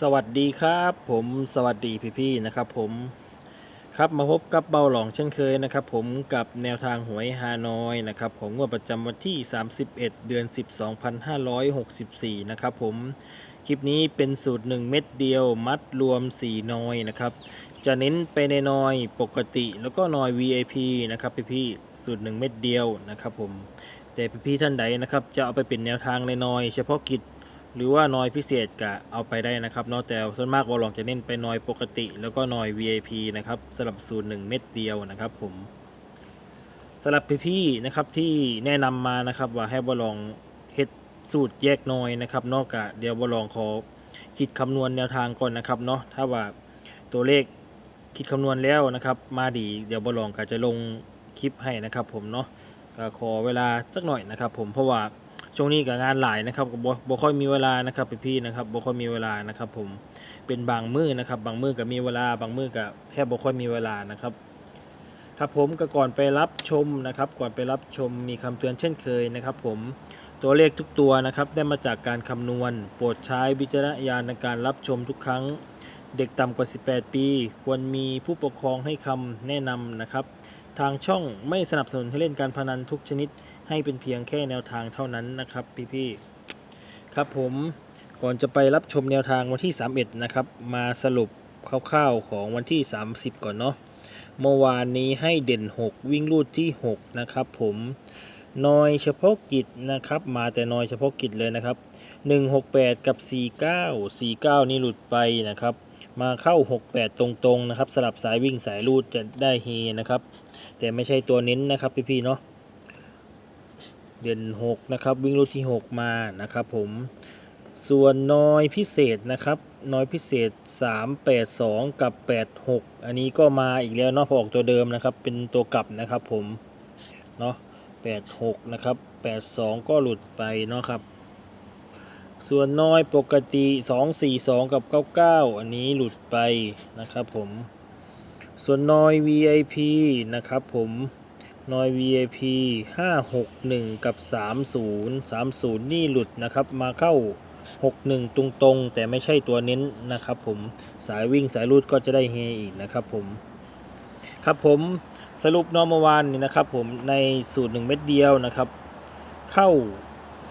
สวัสดีครับผมสวัสดีพี่ๆนะครับผมครับมาพบกับเบาหลองเช่นเคยนะครับผมกับแนวทางหวยฮานอยนะครับของงวดประจำวันที่ 31 เดือน 10 2564 นะครับผมคลิปนี้เป็นสูตร 1 เม็ดเดียวมัดรวม 4 นอยนะครับจะเน้นไปในนอยปกติแล้วก็นอย VIP นะครับพี่ๆสูตร 1 เม็ดเดียวนะครับผมแต่พี่ๆท่านใดนะครับจะเอาไปเป็นแนวทางในนอย เฉพาะกิจ หรือว่านอยพิเศษก็เอาไปได้นะครับเนาะแต่ส่วนมากวอลลองจะเน้นไปนอยปกติ แล้วก็นอย VIP นะครับสำหรับสูตร1เม็ดเดียวนะครับผมสำหรับพี่ๆนะครับที่แนะนำมานะครับว่าให้วอลลองเฮ็ดสูตรแยกนอยนะครับนอกจากเดี๋ยววอลลองขอคิดคำนวณแนวทางก่อนนะครับเนาะถ้าว่าตัวเลขคิดคำนวณแล้วนะครับ มาดีเดี๋ยววอลลองก็จะลงคลิปให้นะครับ ผมเนาะก็ขอเวลาสักหน่อยนะครับ ผมเพราะว่า ช่วงนี้กับงานหลายนะครับก็บ่บ่ค่อยมีเวลานะครับพี่ๆนะครับบ่ค่อยมีเวลานะครับ ผมเป็นบางมื้อนะครับ บางมื้อก็มีเวลาบางมื้อก็แทบบ่ค่อยมีเวลานะครับครับผมก็ก่อนไปรับชมนะครับ ก่อนไปรับชมมีคำเตือนเช่นเคยนะครับ ผมตัวเลขทุกตัวนะครับ ได้มาจากการคำนวณ โปรดใช้วิจารณญาณในการรับชมทุกครั้ง เด็กต่ำกว่า 18 ปี ควรมีผู้ปกครองให้คำแนะนำนะครับ ทางช่องไม่สนับสนุนให้เล่นการพนันทุกชนิดให้เป็นเพียงแค่แนวทางเท่านั้นนะครับพี่ๆครับผมก่อนจะไปรับชมแนวทางวันที่ 31 นะครับ มาสรุปคร่าวๆของวันที่ 30 ก่อนเนาะเมื่อวานนี้ให้เด่น 6 วิ่งรูดที่ 6 นะครับผมนอยเฉพาะกิจนะครับ มาแต่นอยเฉพาะกิจเลยนะครับ 168 กับ 49 49 นี่หลุดไปนะครับ มาเข้า 68 ตรงๆนะครับ สลับสายวิ่งสายรูดจะได้เฮนะครับ แต่ไม่ใช่ตัวเน้นนะครับพี่ๆเนาะเด่น6นะครับวิ่งรูดที่ 6 มานะครับผมส่วนน้อยพิเศษนะครับ น้อยพิเศษ 382 กับ 86 อันนี้ก็มาอีกแล้วเนาะพอออกตัวเดิมนะครับ เป็นตัวกลับนะครับผมเนาะ86 นะครับ 82 ก็หลุดไปเนาะครับ ส่วนน้อยปกติ 242 กับ 99 อันนี้หลุดไปนะครับผม ส่วนน้อย VIP นะครับผมนอย VIP 561 กับ 30 30 นี่หลุดนะครับมาเข้า 61 ตรงๆ แต่ไม่ใช่ตัวเน้นนะครับผมสายวิ่งสายรูดก็จะได้เฮอีกนะครับผม ครับผมสรุปนอเมื่อวานนี่นะครับผมในสูตร 1 เม็ดเดียวนะครับ เข้า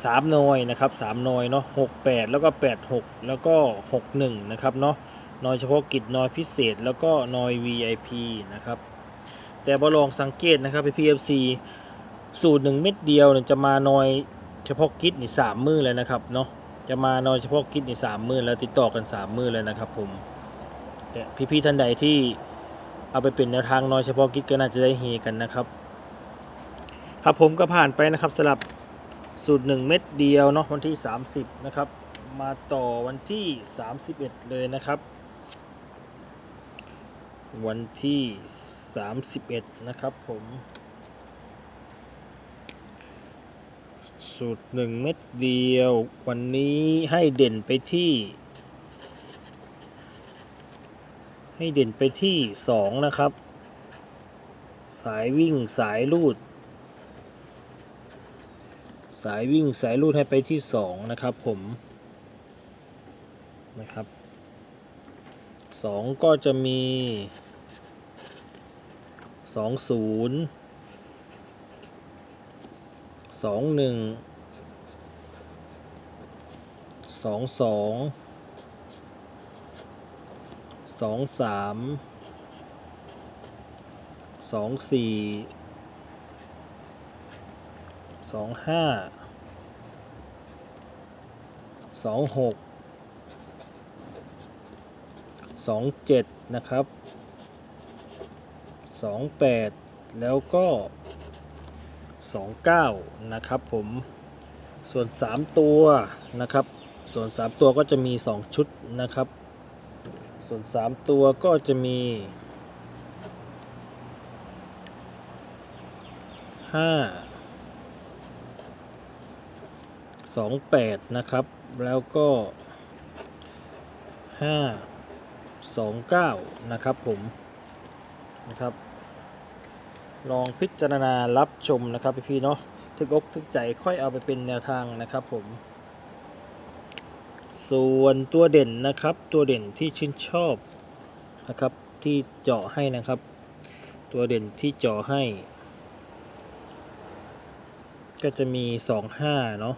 3นอยนะครับ3นอยเนาะ68แล้วก็86แล้วก็61นะครับเนาะหน่อยเฉพาะกิจหน่อยพิเศษแล้วก็หน่อย VIP นะครับแต่บอลองสังเกตนะครับ PFC สูตรหนึ่งเม็ดเดียวเนี่ยจะมาหน้อยเฉพาะกิจนี่สามมือเลยนะครับเนาะจะมาหน้อยเฉพาะกิจนี่สามมือแล้วติดต่อกันสามมือเลยนะครับผมแต่พี่ๆท่านใดที่เอาไปเป็นแนวทางน้อยเฉพาะกิจก็น่าจะได้เฮกันนะครับ ครับผมก็ผ่านไปนะครับสลับ สูตร 1 เม็ดเดียวเนาะวันที่ 30 นะครับ มาต่อวันที่ 31 เลยนะครับ วันที่ 31 นะครับผม สูตรหนึ่งเม็ดเดียว วันนี้ให้เด่นไปที่ ให้เด่นไปที่ 2 นะครับ สายวิ่งสายลูด สายวิ่งสายลูดให้ไปที่ 2 นะครับผมนะครับ 2 ก็จะมีสองศูนย์สองหนึ่งสองสองสองสามสองสี่ สองห้าสองหกสองเจ็ดนะครับ28แล้วก็29นะครับผมส่วน 3 ตัวนะครับ ส่วน 3 ตัวก็จะมี 2 ชุดนะครับ ส่วน 3 ตัวก็จะมี 5 28 นะครับ แล้วก็ 5 29 นะครับผมนะครับ ลองพิจารณารับชมนะครับพี่ๆเนาะทึกอกทึกใจค่อยเอาไปเป็นแนวทางนะครับผม ส่วนตัวเด่นนะครับตัวเด่นที่ชื่นชอบนะครับที่เจาะให้นะครับ ตัวเด่นที่เจาะให้ ก็จะมี 25 เนาะ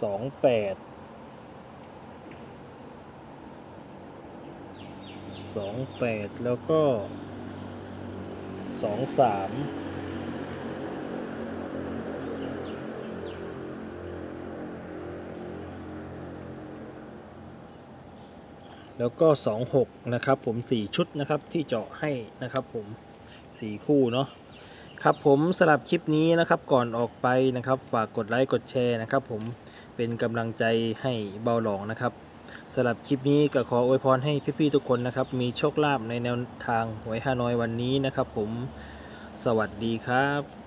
28 28แปดแล้วก็23แล้วก็ 26 นะครับผม 4 ชุดนะครับที่เจาะให้นะครับผม 4 คู่เนาะครับผมสำหรับคลิปนี้นะครับก่อนออกไปนะครับ ฝากกดไลค์กดแชร์นะครับผม เป็นกำลังใจให้เบาหลองนะครับสำหรับคลิปนี้ก็ขออวยพรให้พี่ๆทุกคนนะครับ มีโชคลาภในแนวทางหวยฮานอยวันนี้นะครับ ผมสวัสดีครับ